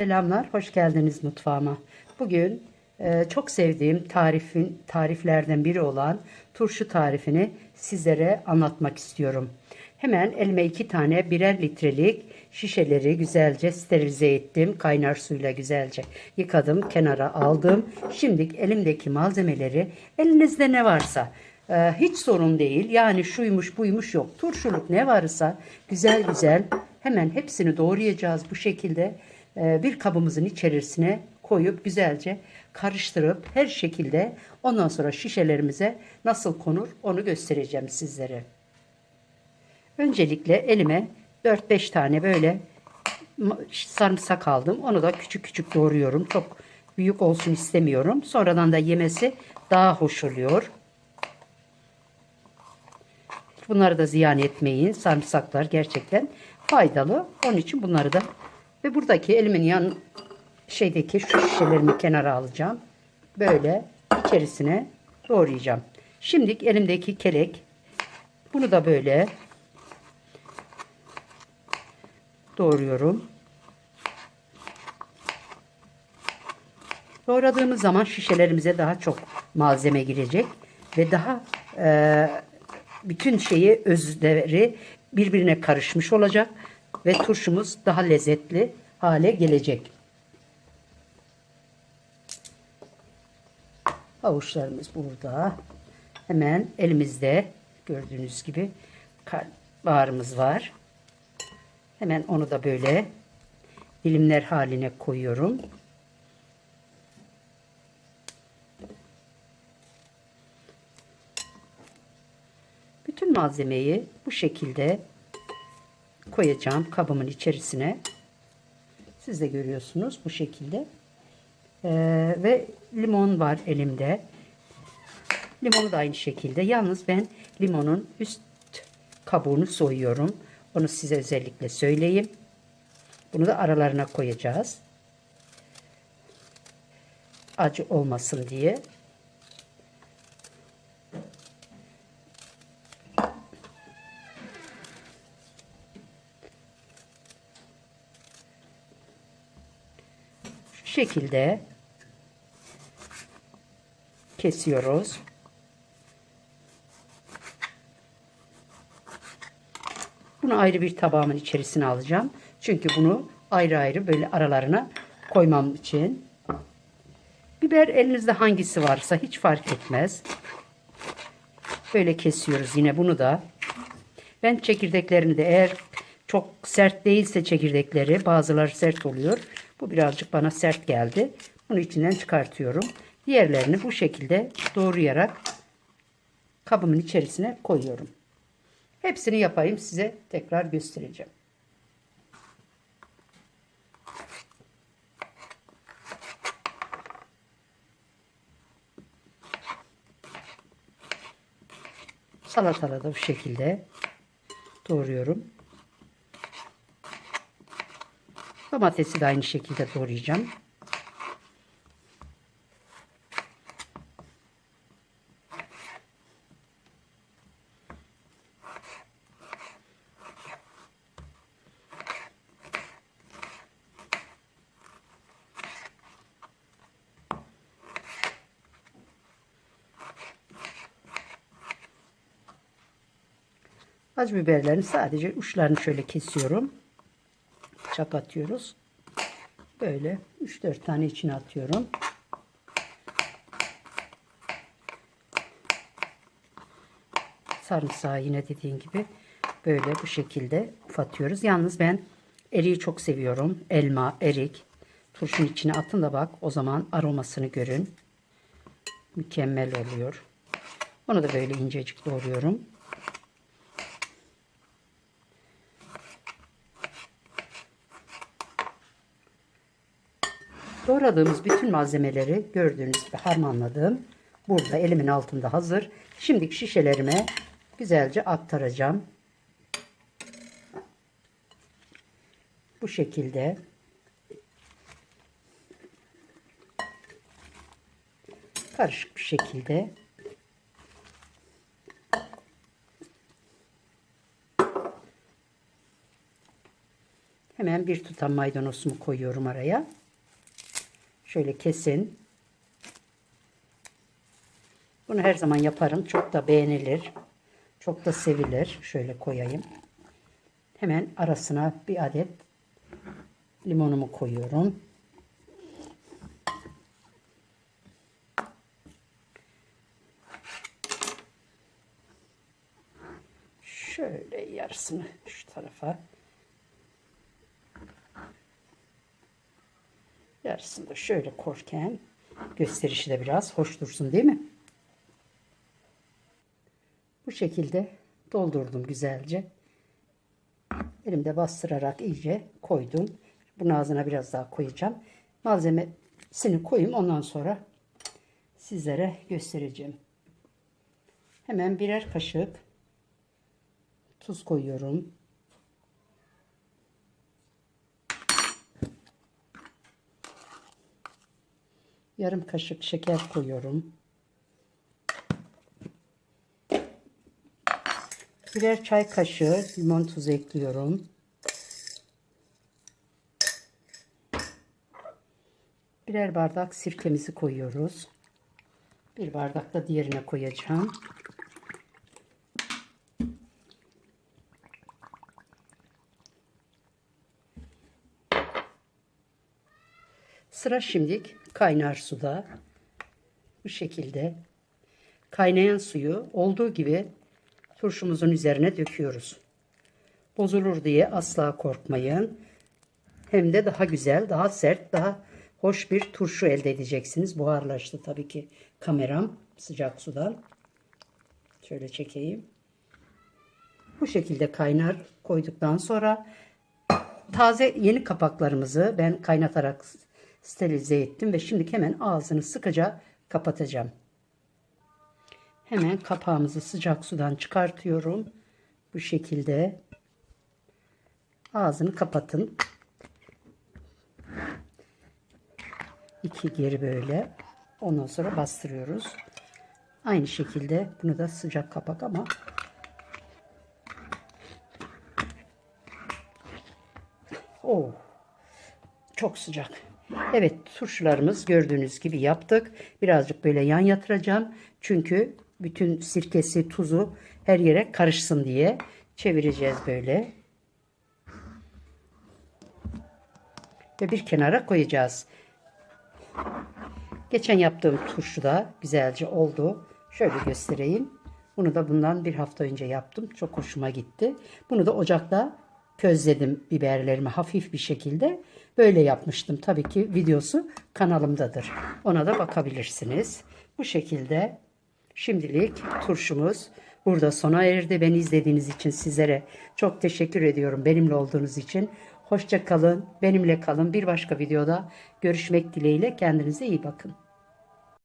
Selamlar, hoş geldiniz mutfağıma. Bugün e, çok sevdiğim tarifin tariflerden biri olan turşu tarifini sizlere anlatmak istiyorum. Hemen elime iki tane birer litrelik şişeleri güzelce sterilize ettim. Kaynar suyla güzelce yıkadım, kenara aldım. Şimdi elimdeki malzemeleri elinizde ne varsa e, hiç sorun değil. Yani şuymuş buymuş yok. Turşuluk ne varsa güzel güzel hemen hepsini doğrayacağız bu şekilde e, bir kabımızın içerisine koyup güzelce karıştırıp her şekilde ondan sonra şişelerimize nasıl konur onu göstereceğim sizlere. Öncelikle elime 4-5 tane böyle sarımsak aldım. Onu da küçük küçük doğruyorum. Çok büyük olsun istemiyorum. Sonradan da yemesi daha hoş oluyor. Bunları da ziyan etmeyin. Sarımsaklar gerçekten faydalı. Onun için bunları da ve buradaki elimin yan şeydeki şu şişelerimi kenara alacağım. Böyle içerisine doğrayacağım. Şimdi elimdeki kelek bunu da böyle doğruyorum. Doğradığımız zaman şişelerimize daha çok malzeme girecek ve daha e, bütün şeyi özleri birbirine karışmış olacak ve turşumuz daha lezzetli hale gelecek. Havuçlarımız burada. Hemen elimizde gördüğünüz gibi karnabaharımız var. Hemen onu da böyle dilimler haline koyuyorum. Bütün malzemeyi bu şekilde koyacağım kabımın içerisine. Siz de görüyorsunuz bu şekilde. Ee, ve limon var elimde. Limonu da aynı şekilde. Yalnız ben limonun üst kabuğunu soyuyorum. Onu size özellikle söyleyeyim. Bunu da aralarına koyacağız. Acı olmasın diye. Şekilde kesiyoruz. Bunu ayrı bir tabağımın içerisine alacağım. Çünkü bunu ayrı ayrı böyle aralarına koymam için. Biber elinizde hangisi varsa hiç fark etmez. Böyle kesiyoruz yine bunu da. Ben çekirdeklerini de eğer çok sert değilse çekirdekleri bazıları sert oluyor. Bu birazcık bana sert geldi. Bunu içinden çıkartıyorum. Diğerlerini bu şekilde doğrayarak kabımın içerisine koyuyorum. Hepsini yapayım size tekrar göstereceğim. Salataları da bu şekilde doğruyorum. Domatesi de aynı şekilde doğrayacağım. Acı biberlerin sadece uçlarını şöyle kesiyorum. Çap atıyoruz. Böyle 3-4 tane içine atıyorum. Sarımsağı yine dediğim gibi böyle bu şekilde ufatıyoruz. Yalnız ben eriği çok seviyorum. Elma, erik. Turşun içine atın da bak o zaman aromasını görün. Mükemmel oluyor. Onu da böyle incecik doğruyorum. Doğradığımız bütün malzemeleri gördüğünüz gibi harmanladım. Burada elimin altında hazır. Şimdi şişelerime güzelce aktaracağım. Bu şekilde. Karışık bir şekilde. Hemen bir tutam maydanozumu koyuyorum araya. Şöyle kesin. Bunu her zaman yaparım. Çok da beğenilir. Çok da sevilir. Şöyle koyayım. Hemen arasına bir adet limonumu koyuyorum. Şöyle yarısını şu tarafa. Yarısını da şöyle korken gösterişi de biraz hoş dursun değil mi? Bu şekilde doldurdum güzelce. Elimde bastırarak iyice koydum. Bunun ağzına biraz daha koyacağım. Malzemesini koyayım ondan sonra sizlere göstereceğim. Hemen birer kaşık tuz koyuyorum. Yarım kaşık şeker koyuyorum. Birer çay kaşığı limon tuzu ekliyorum. Birer bardak sirkemizi koyuyoruz. Bir bardak da diğerine koyacağım. Sıra şimdilik kaynar suda. Bu şekilde kaynayan suyu olduğu gibi turşumuzun üzerine döküyoruz. Bozulur diye asla korkmayın. Hem de daha güzel, daha sert, daha hoş bir turşu elde edeceksiniz. Buharlaştı tabii ki kameram sıcak sudan. Şöyle çekeyim. Bu şekilde kaynar koyduktan sonra taze yeni kapaklarımızı ben kaynatarak sterilize ettim ve şimdi hemen ağzını sıkıca kapatacağım. Hemen kapağımızı sıcak sudan çıkartıyorum. Bu şekilde ağzını kapatın. İki geri böyle. Ondan sonra bastırıyoruz. Aynı şekilde bunu da sıcak kapak ama Oh, çok sıcak. Evet turşularımız gördüğünüz gibi yaptık. Birazcık böyle yan yatıracağım. Çünkü bütün sirkesi, tuzu her yere karışsın diye çevireceğiz böyle. Ve bir kenara koyacağız. Geçen yaptığım turşu da güzelce oldu. Şöyle göstereyim. Bunu da bundan bir hafta önce yaptım. Çok hoşuma gitti. Bunu da ocakta közledim biberlerimi hafif bir şekilde. Böyle yapmıştım. Tabii ki videosu kanalımdadır. Ona da bakabilirsiniz. Bu şekilde şimdilik turşumuz burada sona erdi. Beni izlediğiniz için sizlere çok teşekkür ediyorum. Benimle olduğunuz için. Hoşça kalın. Benimle kalın. Bir başka videoda görüşmek dileğiyle. Kendinize iyi bakın.